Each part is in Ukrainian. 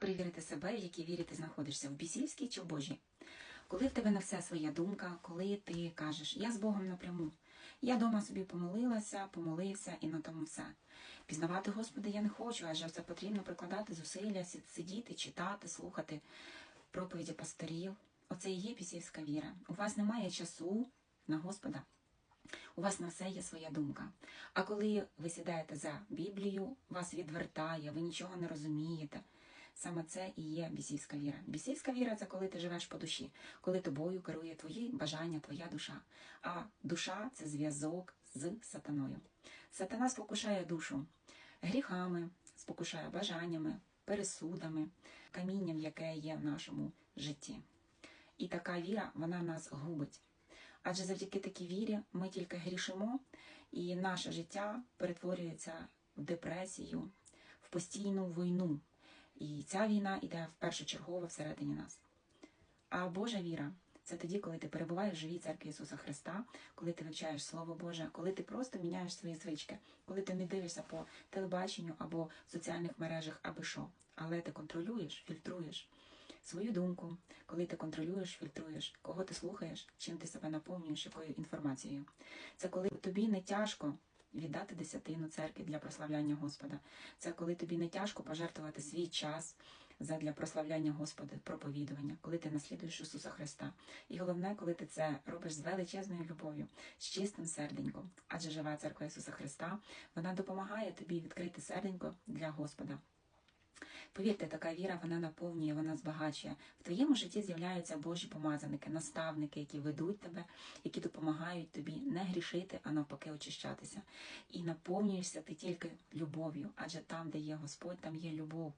перевірити себе, в якій вірі ти знаходишся, в бісівській чи в Божій. Коли в тебе на все своя думка, коли ти кажеш, я з Богом напряму, я дома собі помолилася, помолився і на тому все. Пізнавати Господа я не хочу, адже це потрібно прикладати зусилля, сидіти, читати, слухати проповіді пасторів. Оце і є бісівська віра. У вас немає часу на Господа. У вас на все є своя думка. А коли ви сідаєте за Біблію, вас відвертає, ви нічого не розумієте. Саме це і є бісівська віра. Бісівська віра це коли ти живеш по душі, коли тобою керує твої бажання, твоя душа. А душа це зв'язок з сатаною. Сатана спокушає душу гріхами, спокушає бажаннями, пересудами, камінням, яке є в нашому житті. І така віра, вона нас губить. Адже завдяки такій вірі ми тільки грішимо, і наше життя перетворюється в депресію, в постійну війну. І ця війна йде першочергово всередині нас. А Божа віра це тоді, коли ти перебуваєш в живій церкві Ісуса Христа, коли ти вивчаєш Слово Боже, коли ти просто міняєш свої звички, коли ти не дивишся по телебаченню або в соціальних мережах, аби що. Але ти контролюєш, фільтруєш свою думку, коли ти контролюєш, фільтруєш, кого ти слухаєш, чим ти себе наповнюєш, якою інформацією. Це коли тобі не тяжко віддати десятину церкві для прославляння Господа. Це коли тобі не тяжко пожертвувати свій час задля прославляння Господа, проповідування, коли ти наслідуєш Ісуса Христа. І головне, коли ти це робиш з величезною любов'ю, з чистим серденьком. Адже жива церква Ісуса Христа, вона допомагає тобі відкрити серденько для Господа. Повірте, така віра вона наповнює, вона збагачує. В твоєму житті з'являються Божі помазаники, наставники, які ведуть тебе, які допомагають тобі не грішити, а навпаки очищатися. І наповнюєшся ти тільки любов'ю, адже там, де є Господь, там є любов.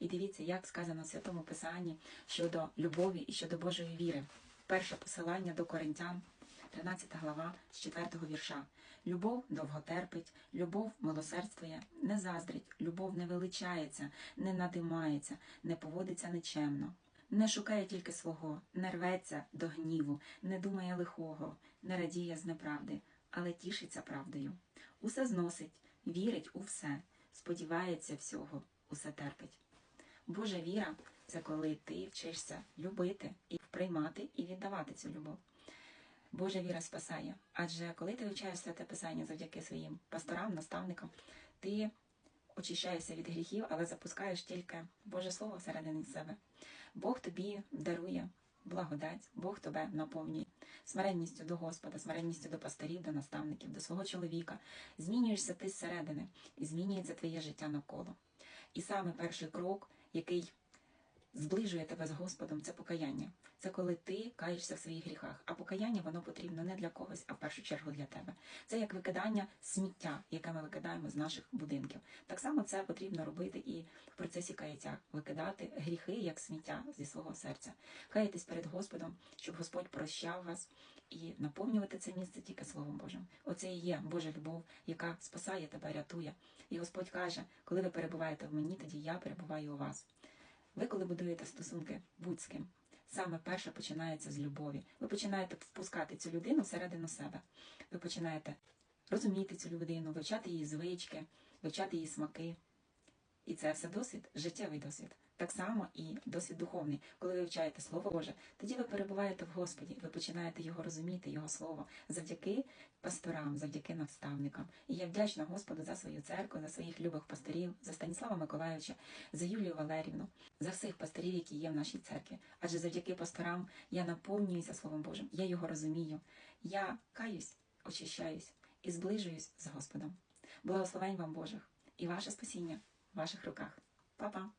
І дивіться, як сказано в Святому Писанні щодо любові і щодо Божої віри. Перше посилання до Коринтян, 13 глава з 4 вірша. Любов довготерпить, любов милосердствує, не заздрить, любов не величається, не надимається, не поводиться нечемно. Не шукає тільки свого, не рветься до гніву, не думає лихого, не радіє з неправди, але тішиться правдою. Усе зносить, вірить у все, сподівається всього, усе терпить. Божа віра це коли ти вчишся любити і приймати і віддавати цю любов. Божа віра спасає. Адже коли ти вивчаєш святе писання завдяки своїм пасторам, наставникам, ти очищаєшся від гріхів, але запускаєш тільки Боже Слово всередині себе. Бог тобі дарує благодать, Бог тебе наповнює смиренністю до Господа, смиренністю до пасторів, до наставників, до свого чоловіка. Змінюєшся ти зсередини і змінюється твоє життя навколо. І саме перший крок, який зближує тебе з Господом, це покаяння. Це коли ти каєшся в своїх гріхах. А покаяння воно потрібно не для когось, а в першу чергу для тебе. Це як викидання сміття, яке ми викидаємо з наших будинків. Так само це потрібно робити і в процесі каяття, викидати гріхи як сміття зі свого серця. Каятись перед Господом, щоб Господь прощав вас і наповнювати це місце тільки Словом Божим. Оце і є Божа любов, яка спасає тебе, рятує. І Господь каже, коли ви перебуваєте в мені, тоді я перебуваю у вас. Ви, коли будуєте стосунки будь з ким, саме перше починається з любові. Ви починаєте впускати цю людину всередину себе. Ви починаєте розуміти цю людину, вивчати її звички, вивчати її смаки. І це все досвід, життєвий досвід. Так само і досвід духовний. Коли ви вивчаєте Слово Боже, тоді ви перебуваєте в Господі, ви починаєте його розуміти, Його Слово, завдяки пасторам, завдяки наставникам. І я вдячна Господу за свою церкву, за своїх любих пасторів, за Станіслава Миколаївича, за Юлію Валерівну, за всіх пасторів, які є в нашій церкві. Адже завдяки пасторам я наповнююся Словом Божим, я його розумію. Я каюсь, очищаюсь і зближуюсь з Господом. Благословень вам Божих і ваше спасіння ваших руках. Па-па!